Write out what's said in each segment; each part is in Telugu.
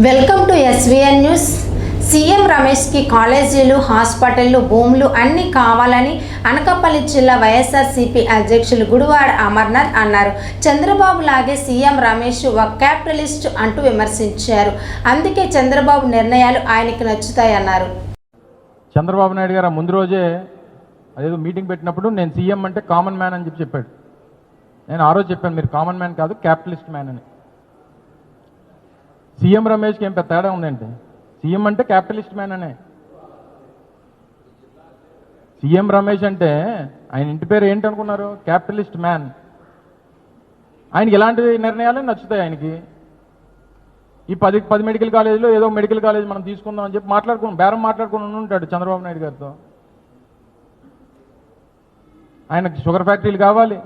Welcome to SVN news. CM రమేష్కి కాలేజీలు హాస్పిటళ్ళు భూములు అన్నీ కావాలని అనకాపల్లి జిల్లా వైఎస్ఆర్సీపీ అధ్యక్షులు గుడివాడ అమర్నాథ్ అన్నారు. చంద్రబాబు లాగే సీఎం రమేష్ ఒక క్యాపిటలిస్ట్ అంటూ విమర్శించారు. అందుకే చంద్రబాబు నిర్ణయాలు ఆయనకి నచ్చుతాయన్నారు చంద్రబాబు నాయుడు గారు ముందు రోజే అదేదో మీటింగ్ పెట్టినప్పుడు నేను సీఎం అంటే కామన్ మ్యాన్ అని చెప్పి చెప్పాడు. నేను ఆ రోజు చెప్పాను మీరు కామన్ మ్యాన్ కాదు క్యాపిటలిస్ట్ మ్యాన్ అని. సీఎం రమేష్కి ఏం పెద్ద తేడా ఉందండి? సీఎం అంటే క్యాపిటలిస్ట్ మ్యాన్ అనే. సీఎం రమేష్ అంటే ఆయన ఇంటి పేరు ఏంటి అనుకున్నారు క్యాపిటలిస్ట్ మ్యాన్. ఆయనకి ఇలాంటి నిర్ణయాలు నచ్చుతాయి ఆయనకి? ఈ పది పది మెడికల్ కాలేజీలో ఏదో మెడికల్ కాలేజ్ మనం తీసుకుందాం అని చెప్పి మాట్లాడుకుని బేరం మాట్లాడుకుని ఉంటాడు చంద్రబాబు నాయుడు గారితో. ఆయనకి షుగర్ ఫ్యాక్టరీలు కావాలి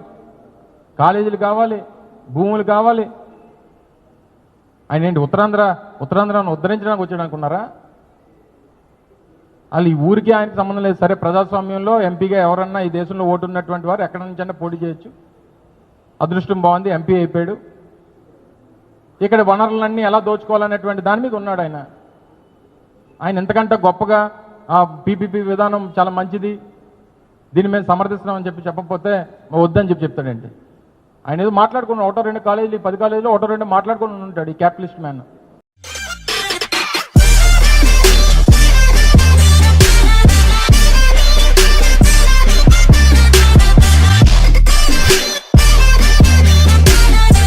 కాలేజీలు కావాలి భూములు కావాలి. ఆయన ఏంటి ఉత్తరాంధ్ర ఉత్తరాంధ్రను ఉద్ధరించడానికి వచ్చాడు అనుకున్నారా? వాళ్ళు ఈ ఊరికి ఆయనకి సంబంధం లేదు. సరే ప్రజాస్వామ్యంలో ఎంపీగా ఎవరన్నా ఈ దేశంలో ఓటు ఉన్నటువంటి వారు ఎక్కడి నుంచైనా పోటీ చేయొచ్చు. అదృష్టం బాగుంది ఎంపీ అయిపోయాడు. ఇక్కడ వనరులన్నీ ఎలా దోచుకోవాలనేటువంటి దాని మీద ఉన్నాడు ఆయన. ఆయన ఎంతకంటే గొప్పగా ఆ పీపీపీ విధానం చాలా మంచిది. దీన్ని మేము సమర్థిస్తున్నామని చెప్పి చెప్పకపోతే వద్దని చెప్పి చెప్తాడండి. ఆయన ఏదో మాట్లాడుకున్నాడు. ఒకటో రెండు కాలేజీలు పది కాలేజీలో ఒకటో రెండు మాట్లాడుకుని ఉంటాడు ఈ క్యాపిటలిస్ట్ మ్యాన్.